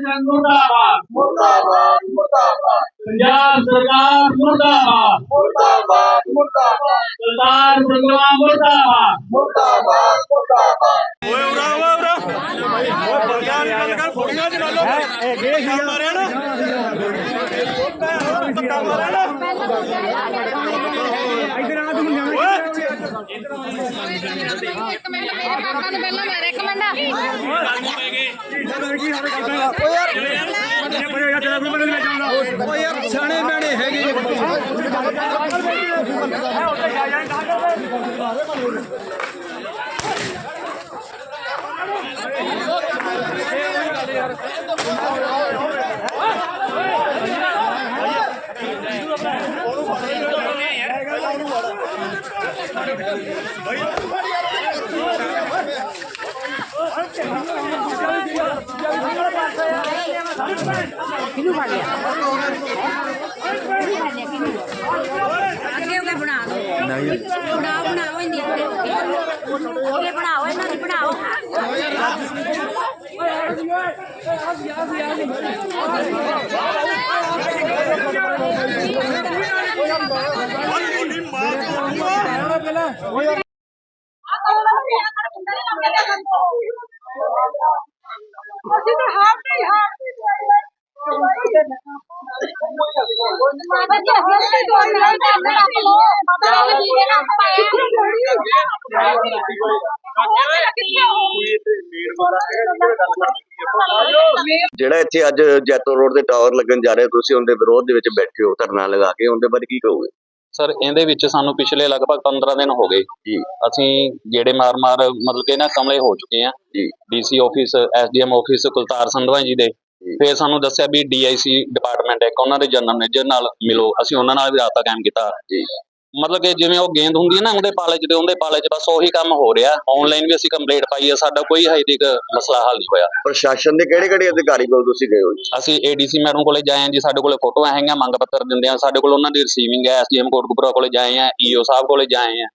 ਮੁਰਦਾਬਾਦ। ਮੁਰਦਾਬਾਦ ਮੁਰਦਾਬਾਦ। ਪੰਜਾਬ ਸਰਕਾਰ ਮੁਰਦਾਬਾਦ। ਮੁਰਦਾਬਾਦ ਮੁਰਦਾਬਾਦ। ਸਰਦਾਰ ਭਗਵਾਨ ਮੁਰਦਾਬਾਦ। ਮੁਰਦਾਬਾਦ ਮੁਰਦਾਬਾਦ। ਓਏ ਉਰਾ ਓਏ ਉਰਾ। ਓਏ ਬੰਦਿਆਂ ਦੀ ਗੱਲ ਕਰ ਫੁੜੀਆਂ ਚ ਨਾ ਲੋ ਇਹ ਗੇ ਸੀ ਮਾਰਿਆ ਨਾ। ਧੱਕਾ ਮਾਰਿਆ ਨਾ। ਇਧਰ ਆ ਤੂੰ ਓਏ। ਇੱਕ ਮਿੰਟ ਮੇਰੇ ਪਾਪਾ ਨੂੰ ਪਹਿਲਾਂ ਮੇਰੇ ਇੱਕ ਮਿੰਟ। ਓ ਯਾਰ ਸਿਆਣੇ ਮੈਣੇ ਹੈਗੇ ਅੱਗੇ ਉਹਨੇ ਬਣਾ ਲਓ। ਬਣਾਓ ਬਣਾਓ ਇੰਨੀ ਅੱਗੇ ਅੱਗੇ ਬਣਾਓ ਇਹਨਾਂ ਦੀ ਬਣਾਓ। ਤੁਹਾਡੀ ਮਾਂ ਤੋਂ। ਅਸੀਂ ਜਿਹੜਾ ਇੱਥੇ ਅੱਜ ਜੈਤੋ ਰੋਡ ਤੇ ਟਾਵਰ ਲੱਗਣ ਜਾ ਰਿਹਾ ਤੁਸੀਂ ਉਹਦੇ ਵਿਰੋਧ ਦੇ ਵਿੱਚ ਬੈਠੇ ਹੋ ਧਰਨਾ ਲਗਾ ਕੇ ਉਹਦੇ ਬਾਰੇ ਕੀ ਕਹੋਗੇ? ਸਰ ਇਹਦੇ ਵਿੱਚ ਸਾਨੂੰ ਪਿਛਲੇ ਲਗਭਗ 15 ਦਿਨ ਹੋ ਗਏ। ਜੀ। ਅਸੀਂ ਗੇੜੇ ਮਾਰ-ਮਾਰ ਮਤਲਬ ਕਿ ਨਾ ਕਮਲੇ ਹੋ ਚੁੱਕੇ ਆ ਜੀ। DC office SDM office Kultar Sandhwan ji ਦੇ ਫਿਰ ਸਾਨੂੰ ਦੱਸਿਆ ਵੀ ਡੀਆਈਸੀ ਡਿਪਾਰਟਮੈਂਟ ਹੈ ਉਹਨਾਂ ਦੇ ਜਨਰਲ ਮੈਨੇਜਰ ਨਾਲ ਮਿਲੋ। ਅਸੀਂ ਉਹਨਾਂ ਨਾਲ ਵੀ ਰਾਬਤਾ ਕਾਇਮ ਕੀਤਾ। ਮਤਲਬ ਕਿ ਜਿਵੇਂ ਉਹ ਗੇਂਦ ਹੁੰਦੀ ਹੈ ਨਾ ਉਹਦੇ ਪਾਲੇ 'ਚ ਤੇ ਉਹਦੇ ਪਾਲੇ 'ਚ ਬਸ ਉਹੀ ਕੰਮ ਹੋ ਰਿਹਾ। ਆਨਲਾਈਨ ਵੀ ਅਸੀਂ ਕੰਪਲੀਟ ਪਾਈ ਹੈ ਸਾਡਾ ਕੋਈ ਹਜੇ ਤੱਕ ਮਸਲਾ ਹੱਲ ਨਹੀਂ ਹੋਇਆ। ਪ੍ਰਸ਼ਾਸਨ ਦੇ ਕਿਹੜੇ ਕਿਹੜੇ ਅਧਿਕਾਰੀ ਕੋਲ ਤੁਸੀਂ ਗਏ ਹੋ ਜੀ? ਅਸੀਂ ਏਡੀਸੀ ਮੈਡਮ ਕੋਲੇ ਜਾਏ ਹਾਂ ਜੀ ਸਾਡੇ ਕੋਲੇ ਫੋਟੋਆਂ ਹੈਗੀਆਂ ਮੰਗ ਪੱਤਰ ਦਿੰਦੇ ਆ। ਸਾਡੇ ਕੋਲ ਉਹਨਾਂ ਦੀ ਰਿਸੀਵਿੰਗ ਹੈ ਐਸਡੀਐਮ ਕੋਟਕਪੁਰਾ ਕੋਲੇ ਜਾਏ ਆ ਈਓ ਸਾਹਿਬ ਕੋਲੇ ਜਾਏ ਆ।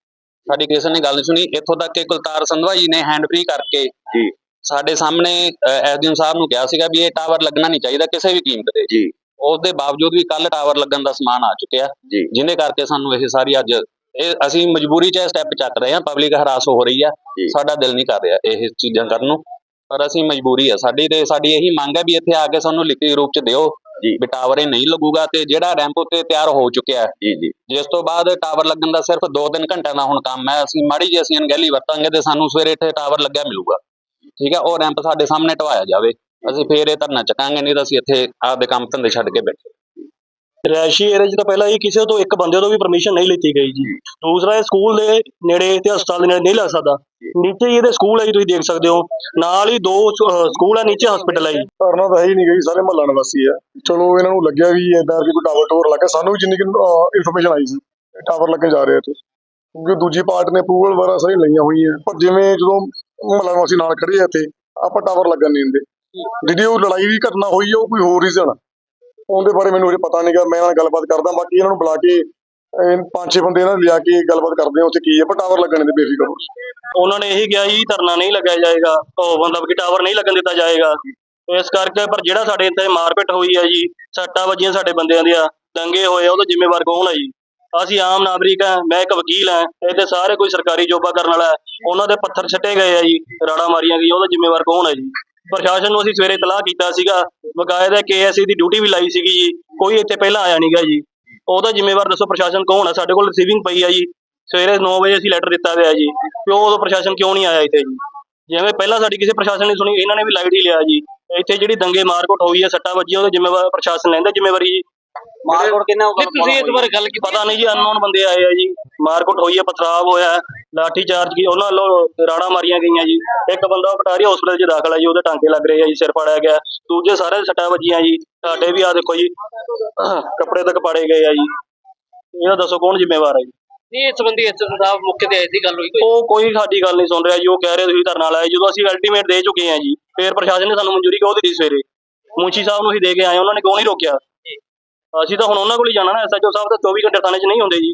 ਸਾਡੀ ਕਿਸੇ ਨੇ ਗੱਲ ਨਹੀਂ ਸੁਣੀ। ਇੱਥੋਂ ਤੱਕ ਕਿ ਕੁਲਤਾਰ ਸੰਧਵਾ ਜੀ ਨੇ ਹੈਂਡ ਫ੍ਰੀ ਕਰਕੇ ਜੀ। ਸਾਡੇ ਸਾਹਮਣੇ ਐਸਡੀਐਮ ਸਾਹਿਬ ਨੂੰ ਕਿਹਾ ਸੀਗਾ ਵੀ ਇਹ ਟਾਵਰ ਲੱਗਣਾ ਨਹੀਂ ਚਾਹੀਦਾ ਕਿਸੇ ਵੀ ਕੀਮਤ ਤੇ। ਜੀ। ਉਸ ਦੇ ਬਾਵਜੂਦ ਵੀ ਕੱਲ ਟਾਵਰ ਲੱਗਣ ਦਾ ਸਮਾਨ ਆ ਚੁੱਕਿਆ। ਜਿਹਦੇ ਕਰਕੇ ਸਾਨੂੰ ਇਹ ਸਾਰੀ ਅੱਜ ਇਹ ਅਸੀਂ ਮਜਬੂਰੀ 'ਚ ਸਟੈਪ ਚੱਕ ਰਹੇ ਹਾਂ ਪਬਲਿਕ ਹਰਾਸ ਹੋ ਰਹੀ ਆ। ਸਾਡਾ ਦਿਲ ਨਹੀਂ ਕਰ ਰਿਹਾ ਇਹ ਚੀਜ਼ਾਂ ਕਰਨ ਨੂੰ। ਪਰ ਅਸੀਂ ਮਜਬੂਰੀ ਆ। ਸਾਡੀ ਤੇ ਸਾਡੀ ਇਹੀ ਮੰਗ ਹੈ ਵੀ ਇੱਥੇ ਆ ਕੇ ਸਾਨੂੰ ਲਿਖਤੀ ਰੂਪ 'ਚ ਦਿਓ ਜੀ। ਵੀ ਟਾਵਰ ਇਹ ਨਹੀਂ ਲੱਗੂਗਾ ਤੇ ਜਿਹੜਾ ਰੈਂਪ ਉੱਤੇ ਤਿਆਰ ਹੋ ਚੁੱਕਿਆ ਜੀ ਜੀ। ਜਿਸ ਤੋਂ ਬਾਅਦ ਟਾਵਰ ਲੱਗਣ ਦਾ ਸਿਰਫ 2-3 ਘੰਟਿਆਂ ਦਾ ਹੁਣ ਕੰਮ ਹੈ। ਅਸੀਂ ਮਾੜੀ ਜਿਹੀ ਅਸੀਂ ਅਣਗਹਿਲੀ ਵਰਤਾਂਗੇ ਤੇ ਸਾਨੂੰ ਸਵੇਰੇ ਇੱਥੇ ਟਾਵਰ ਲੱਗਿਆ ਮਿਲੂਗਾ। ਠੀਕ ਹੈ ਉਹ ਰੈਂਪ ਸਾਡੇ ਸਾਹਮਣੇ ਢਵਾਇਆ ਜਾਵੇ। ਅਸੀਂ ਫੇਰ ਇਹ ਧਰਨਾ ਚੱਕਾਂਗੇ ਨਹੀਂ ਤਾਂ ਅਸੀਂ ਇੱਥੇ ਆਪਦੇ ਕੰਮ ਧੰਦੇ ਛੱਡ ਕੇ ਬੈਠੇ। ਰਿਹਾਇਸ਼ੀ ਏਰੀਆ 'ਚ ਤਾਂ ਪਹਿਲਾਂ ਹੀ ਕਿਸੇ ਤੋਂ ਇੱਕ ਬੰਦੇ ਤੋਂ ਵੀ ਪਰਮਿਸ਼ਨ ਨਹੀਂ ਲਿੱਤੀ ਗਈ ਜੀ। ਦੂਸਰਾ ਇਹ ਸਕੂਲ ਦੇ ਨੇੜੇ ਤੇ ਹਸਪਤਾਲ ਦੇ ਨੇੜੇ ਨਹੀਂ ਲੱਗ ਸਕਦਾ। ਨੀਚੇ ਹੀ ਇਹਦੇ ਸਕੂਲ ਹੈ ਜੀ ਤੁਸੀਂ ਦੇਖ ਸਕਦੇ ਹੋ। ਨਾਲ ਹੀ ਦੋ ਸਕੂਲ ਹੈ ਨੀਚੇ ਹਸਪੀਟਲ ਹੈ ਜੀ। ਧਰਨਾ ਤਾਂ ਹੈ ਹੀ ਨਹੀਂ ਗਈ ਸਾਰੇ ਮਹੱਲਾ ਨਿਵਾਸੀ ਆ ਚਲੋ ਇਹਨਾਂ ਨੂੰ ਲੱਗਿਆ ਵੀ ਇਦਾਂ ਕਿ ਕੋਈ ਟਾਵਰ ਟੋਰ ਲੱਗਾ। ਸਾਨੂੰ ਵੀ ਜਿੰਨੀ ਇਨਫੋਰਮੇਸ਼ਨ ਆਈ ਸੀ ਟਾਵਰ ਲੱਗਣ ਜਾ ਰਿਹਾ ਇੱਥੇ। ਕਿਉਂਕਿ ਦੂਜੀ ਪਾਰਟ ਨੇ ਅਪਰੂਵਲ ਵਗੈਰਾ ਸਾਰੀ ਲਈਆਂ ਹੋਈਆਂ। ਪਰ ਜਿਵੇਂ ਜਦੋਂ ਮਹੱਲਾ ਨਿਵਾਸੀ ਨਾਲ ਖੜੇ ਆ ਇੱਥੇ। ਆਪਾਂ ਟਾਵਰ ਲੱਗਣ ਨਹੀਂ ਦਿੰਦੇ। ਜਿਹੜੀ ਉਹ ਲੜਾਈ ਦੀ ਘਟਨਾ ਹੋਈ ਆ ਉਹ ਕੋਈ ਹੋਰ ਰੀਜ਼ਨ ਉਹਦੇ ਬਾਰੇ ਮੈਨੂੰ ਅਜੇ ਪਤਾ ਨਹੀਂਗਾ ਮੈਂ ਇਹਨਾਂ ਨਾਲ ਗੱਲਬਾਤ ਕਰਦਾ ਬਾਕੀ ਇਹਨਾਂ ਨੂੰ ਬੁਲਾ ਕੇ ਪੰਜ ਛੇ ਬੰਦੇ ਇਹਨਾਂ ਲਿਆ ਕੇ ਗੱਲਬਾਤ ਕਰਦੇ ਆ ਉੱਥੇ ਕੀ ਹੈ ਪਰ ਟਾਵਰ ਲੱਗਣ ਦੇ ਬੇਫਿਕਰ। ਹੋ ਉਹਨਾਂ ਨੇ ਇਹੀ ਕਿਹਾ ਜੀ ਧਰਨਾ ਨਹੀਂ ਲੱਗਿਆ ਜਾਏਗਾ। ਉਹ ਮਤਲਬ ਕਿ ਟਾਵਰ ਨਹੀਂ ਲੱਗਣ ਦਿੱਤਾ ਜਾਏਗਾ। ਇਸ ਕਰਕੇ ਪਰ ਜਿਹੜਾ ਸਾਡੇ ਇੱਥੇ ਮਾਰਪੀਟ ਹੋਈ ਹੈ ਜੀ ਸੱਟਾਂ ਵੱਜੀਆਂ ਸਾਡੇ ਬੰਦਿਆਂ ਦੀਆਂ ਦੰਗੇ ਹੋਏ ਆ, ਉਹਦਾ ਜ਼ਿੰਮੇਵਾਰ ਕੌਣ ਹੈ ਜੀ? ਅਸੀਂ ਆਮ ਨਾਗਰਿਕ ਆ ਮੈਂ ਇੱਕ ਵਕੀਲ ਹਾਂ ਇੱਥੇ ਸਾਰੇ ਕੋਈ ਸਰਕਾਰੀ ਜੋਬਾ ਕਰਨ ਵਾਲਾ ਉਹਨਾਂ ਦੇ ਪੱਥਰ ਛੱਟੇ ਗਏ ਆ ਜੀ ਰਾੜਾ ਮਾਰੀਆਂ ਗਈਆਂ ਉਹਦਾ ਜ਼ਿੰਮੇਵਾਰ ਕੌਣ ਹੈ ਜੀ? ਪ੍ਰਸ਼ਾਸਨ ਨੂੰ ਅਸੀਂ ਸਵੇਰੇ ਤਲਾਹ ਕੀਤਾ ਸੀਗਾ ਬਕਾਇਦਾ ਕੇਐਸਸੀ ਦੀ ਡਿਊਟੀ ਵੀ ਲਾਈ ਸੀਗੀ ਜੀ ਕੋਈ ਇੱਥੇ ਪਹਿਲਾਂ ਆਇਆ ਨਹੀਂਗਾ ਜੀ। ਉਹਦਾ ਜ਼ਿੰਮੇਵਾਰ ਦੱਸੋ ਪ੍ਰਸ਼ਾਸਨ ਕੌਣ ਹੈ ਸਾਡੇ ਕੋਲ ਰਿਸੀਵਿੰਗ ਪਈ ਆ ਜੀ। ਸਵੇਰੇ 9 ਵਜੇ ਅਸੀਂ ਲੈਟਰ ਦਿੱਤਾ ਹੋਇਆ ਜੀ। ਕਿਉਂ ਉਦੋਂ ਪ੍ਰਸ਼ਾਸਨ ਕਿਉਂ ਨਹੀਂ ਆਇਆ ਇੱਥੇ ਜੀ? ਜਿਵੇਂ ਪਹਿਲਾਂ ਸਾਡੀ ਕਿਸੇ ਪ੍ਰਸ਼ਾਸਨ ਨੇ ਸੁਣੀ ਇਹਨਾਂ ਨੇ ਵੀ ਲਾਈਟ ਹੀ ਲਿਆ ਜੀ। ਇੱਥੇ ਜਿਹੜੀ ਦੰਗੇ ਮਾਰਕੁੱਟ ਹੋਈ ਹੈ ਸੱਟਾਂ ਵੱਜੀਆਂ ਉਹਦੇ ਜ਼ਿੰਮੇਵਾਰ ਪ੍ਰਸ਼ਾਸਨ ਲੈਂਦਾ ਜ਼ਿੰਮੇਵਾਰੀ ਜੀ। ਮਾਰਕੋਟ ਕਿੰਨਾ ਨਹੀਂ ਤੁਸੀਂ ਇਸ ਬਾਰੇ ਗੱਲ ਕੀ ਪਤਾ ਨਹੀਂ ਜੀ ਅਨਨੋਨ ਬੰਦੇ ਆਏ ਆ ਜੀ। ਮਾਰਕੁੱਟ ਹੋਈ ਹੈ ਪਥਰਾਵ ਹੋਇਆ। ਲਾਠੀ ਚਾਰਜ ਕੀ ਉਹਨਾਂ ਵੱਲੋਂ ਰਾੜਾਂ ਮਾਰੀਆਂ ਗਈਆਂ ਜੀ। ਇੱਕ ਬੰਦਾ ਪਟਾਰੀ ਹਸਪੀਟਲ 'ਚ ਦਾਖਲ ਹੈ ਜੀ ਉਹਦੇ ਟਾਂਕੇ ਲੱਗ ਰਹੇ ਆ ਜੀ ਸਿਰ ਪਾੜਿਆ ਗਿਆ। ਦੂਜੇ ਸਾਰੇ ਸੱਟਾਂ ਵੱਜੀਆਂ ਜੀ ਸਾਡੇ ਵੀ ਆ ਦੇਖੋ ਜੀ ਕੱਪੜੇ ਤੱਕ ਪਾੜੇ ਗਏ ਆ ਜੀ। ਇਹਦਾ ਦੱਸੋ ਕੌਣ ਜ਼ਿੰਮੇਵਾਰ ਹੈ ਜੀ? ਨਹੀਂ ਇਸ ਸੰਬੰਧੀ ਐਸਐਸ ਸਾਹਿਬ ਮੁੱਖ ਤੇ ਸੀ ਗੱਲ ਹੋਈ ਕੋਈ? ਉਹ ਕੋਈ ਸਾਡੀ ਗੱਲ ਨਹੀਂ ਸੁਣ ਰਿਹਾ ਜੀ ਉਹ ਕਹਿ ਰਹੇ ਤੁਸੀਂ ਧਰਨਾ ਲਾਇਆ ਜਦੋਂ ਅਸੀਂ ਅਲਟੀਮੇਟ ਦੇ ਚੁੱਕੇ ਹਾਂ ਜੀ ਫਿਰ ਪ੍ਰਸ਼ਾਸਨ ਨੇ ਸਾਨੂੰ ਮਨਜ਼ੂਰੀ ਕਿਉਂ ਦਿੱਤੀ ਸਵੇਰੇ? ਮੁੰਸ਼ੀ ਸਾਹਿਬ ਨੂੰ ਅਸੀਂ ਦੇ ਕੇ ਆਏ ਉਹਨਾਂ ਨੇ ਕਿਉਂ ਨਹੀਂ ਰੋਕਿਆ? ਅਸੀਂ ਤਾਂ ਹੁਣ ਉਹਨਾਂ ਕੋਲ ਹੀ ਜਾਣਾ ਨਾ ਐਸਐਚਓ ਸਾਹਿਬ ਤਾਂ 24 ਘੰਟੇ ਥਾਣੇ 'ਚ ਨਹੀਂ ਹੁੰਦੇ ਜੀ।